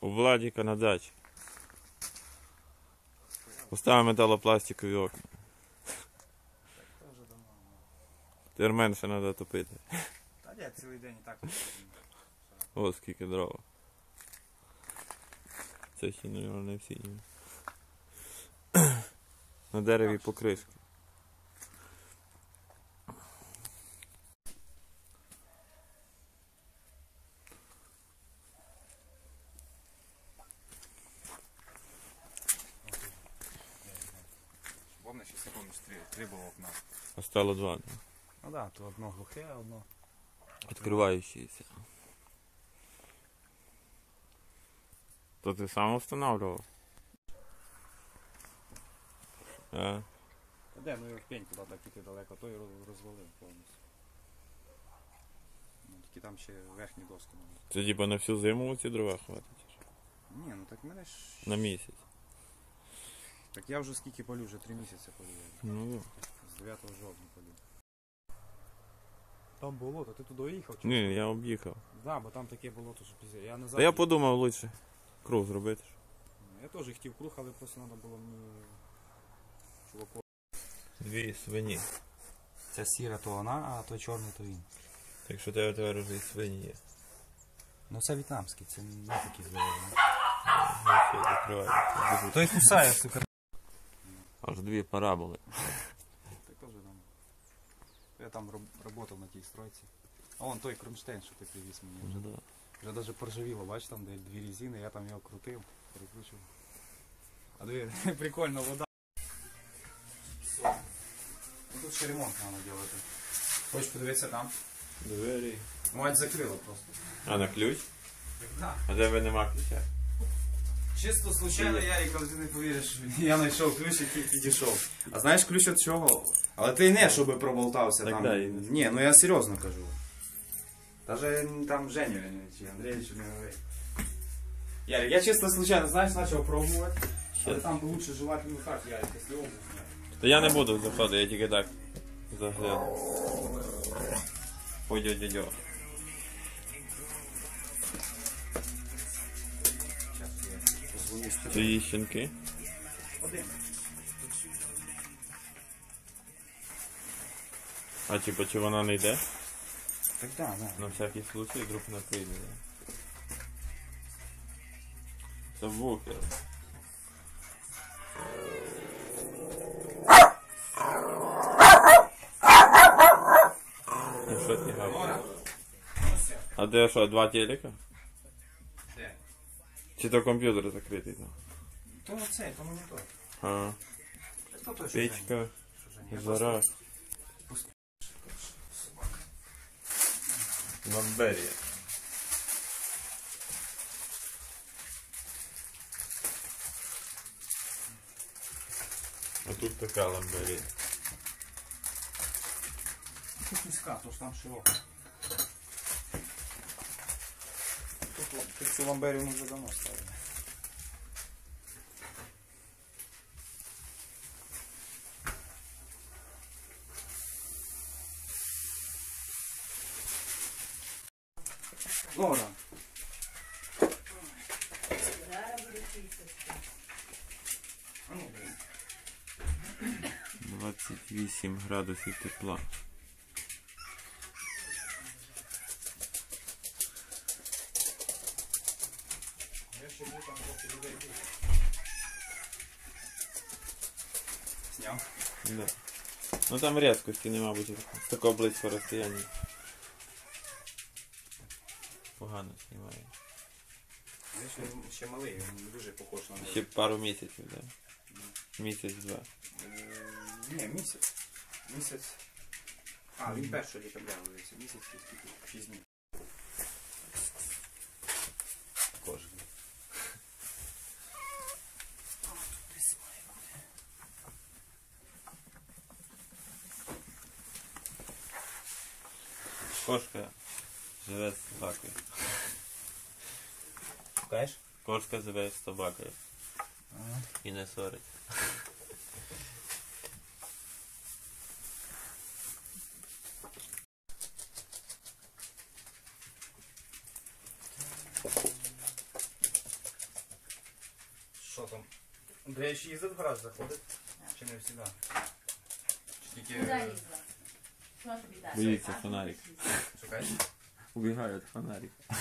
У Владіка на дачі. Поставив металопластикові окна. Тепер менше треба топити. Та я цілий день і так. О, скільки дрова. Це ще, мабуть, не всі. На дереві покришки. Три, три було окна. А стало два. да. Ну так, да, то одно глухе, а одно. Відкриваючіся. То ти сам встановлював? А? Та де, ну як пень туди так іти далеко, той роз- розвалив повністю. Ну, тільки там ще верхні доски. Це типа на всю зиму ці дрова хватить? Ні, ну так мене ж. На місяць. Так я вже скільки полю, вже три місяці полю. Ну, З 9 жовтня полю. Там болото, ти туди їхав? Чи? ні, я об'їхав. Да, бо там таке болото, що пізде. Я назад. Та я подумав лучше круг зробити. Я теж хотів круг, але просто треба було мені чуваку. Дві свині. Ця сіра то вона, а той чорний то він. Так що тебе тепер вже і свині є. Ну це в'єтнамський, це не такі здорові. Ну, все, закриваю. Той кусає, сука. Аж дві параболи. Так теж там. Я там працював на тій стройці. А вон той кронштейн, що ти привіз мені. Вже, да. вже навіть поржавіло, бач, там де дві резини, я там його крутив, перекручував. А диви, прикольно вода. Ну, тут ще ремонт треба робити. Хочеш подивитися там? Двері. Мать закрила просто. А на ключ? Так. А тебе нема ключа? Чисто случайно, Ярик, але ти не повіриш, я знайшов ключ, який підійшов. А знаєш ключ від чого? Але ти не, щоб проболтався Так там. дай. Ні, ну я серйозно кажу. Даже там Женю чи Андрій чи не говорить. Ярик, я чисто случайно, знаєш, почав пробувати. Але Щас. там лучше желательно так, Ярик, якщо обувь. Та я не буду заходити, я тільки так загляну. Ой, Це її щенки. А типа чи вона не йде? Так да, да. На всякий случай вдруг не прийде. да. Це гавкаєш? А де що, два телека? Де? Чи то комп'ютер закритий там? То цей, то монітор. А, То точно. печка, Женя. Що, Женя, я жара. Ламберія. А тут така ламберія. Тут низька, то ж там широко. Тут, цю ламберію ми вже давно ставили. Лора. А ну, блін. 28 градусів тепла. Ще був там трохи людей був. Сняв. Да. Ну там різкості нема бути з такого близького розстояння. Погано знімає. Я ще, ще малий, він не дуже похож на Ще пару місяців, да? Місяць-два. Е, Ні, місяць. Місяць. А, він 1 декабря виявився. Місяць і скільки? 6 днів. Кошка живе з собакою. Шукаєш? Кошка живе з собакою. І не сорить. Андрій ще їздив в гараж заходить? Чи не всі? Чи тільки... Куди їздила? Що тобі дати? Боїться фонарик. Шукаєш? Убігає від фонарик. Ага.